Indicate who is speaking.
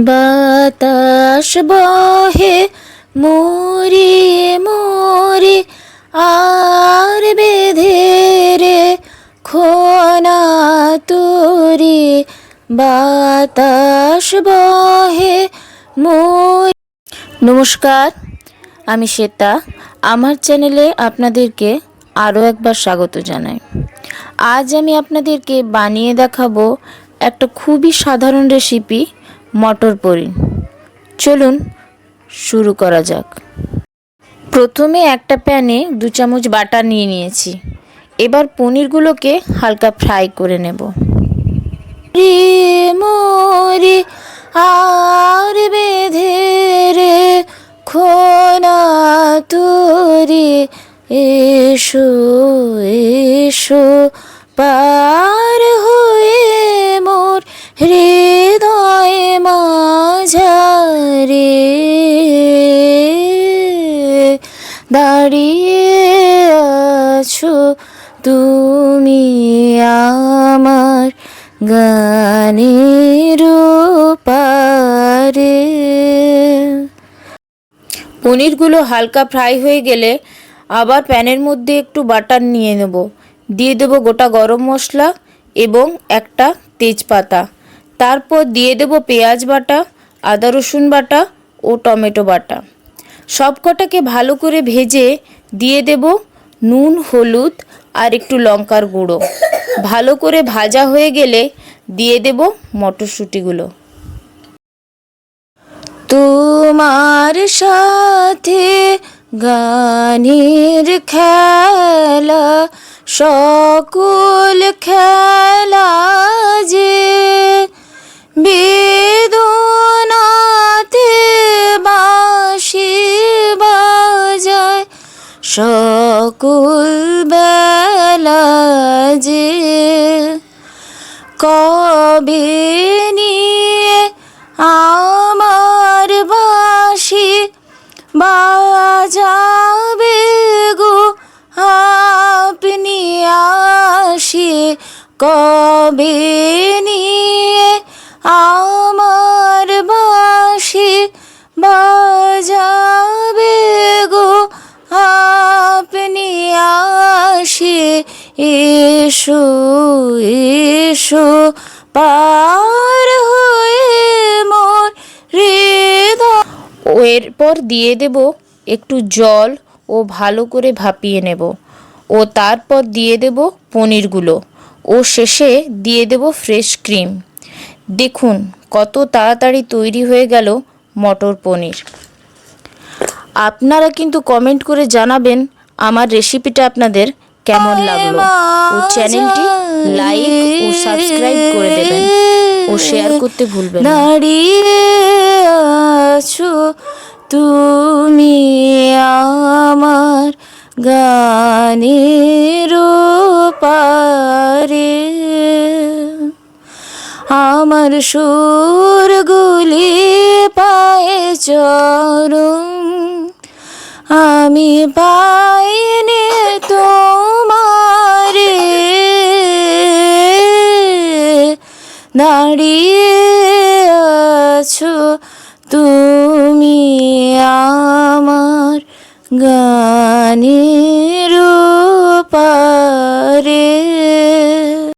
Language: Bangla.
Speaker 1: বাতাস বহে, মোরে মোরে, আর বেঁধে রে খোনা তোরে। বাতাস বহে, মোরে। নমস্কার, আমি শ্বেতা। আমার চ্যানেলে আপনাদেরকে আরও একবার স্বাগত জানাই। আজ আমি আপনাদেরকে বানিয়ে দেখাবো একটা খুবই সাধারণ রেসিপি মটর পনির চলুন শুরু করা যাক। প্রথমে একটা প্যানে দু চামচ বাটার নিয়ে নিয়েছি। এবার পনিরগুলোকে হালকা ফ্রাই করে নেব। রে মোরে, আর বেঁধে রে খোনা তোরে, এসো এসো, পার হয়ে মোর হৃদয় মাঝারে দাঁড়িয়ে আছো তুমি আমার গানের পারে পনিরগুলো হালকা ফ্রাই হয়ে গেলে আবার প্যানের মধ্যে একটু বাটার নিয়ে নেব। দিয়ে দেবো গোটা গরম মশলা এবং একটা তেজপাতা। তারপর দিয়ে দেবো পেঁয়াজ বাটা আদা, রসুন বাটা ও টমেটো বাটা। সবকটাকে ভালো করে ভেজে দিয়ে দেব নুন, হলুদ আর একটু লঙ্কার গুঁড়ো। ভালো করে ভাজা হয়ে গেলে দিয়ে দেব মটরশুঁটিগুলো। তোমার সাথে গানের খেলা, সকল খেলা যে সকল বেলা যে কবে নিয়ে আমার বাঁশি বাজাবে গো আপনি আসি কবে এসো পার হয়ে মোর হৃদয়। এরপর দিয়ে দেব একটু জল ও ভালো করে ভাপিয়ে নেব। ও তারপর দিয়ে দেব পনিরগুলো। ও শেষে দিয়ে দেব ফ্রেশ ক্রিম। দেখুন কত তাড়াতাড়ি তৈরি হয়ে গেল মটর পনির। আপনারা কিন্তু কমেন্ট করে জানাবেন আমার রেসিপিটা আপনাদের কেমন লাগল? ও চ্যানেলটি লাইক ও সাবস্ক্রাইব করে দেবেন। ও শেয়ার করতে ভুলবেন না। দাঁড়িয়ে আছো তুমি আমার গানের পারে আমার সুরগুলি পায়ে চরম আমি পাইনি দাঁড়িয়ে আছো তুমি আমার গানের পারে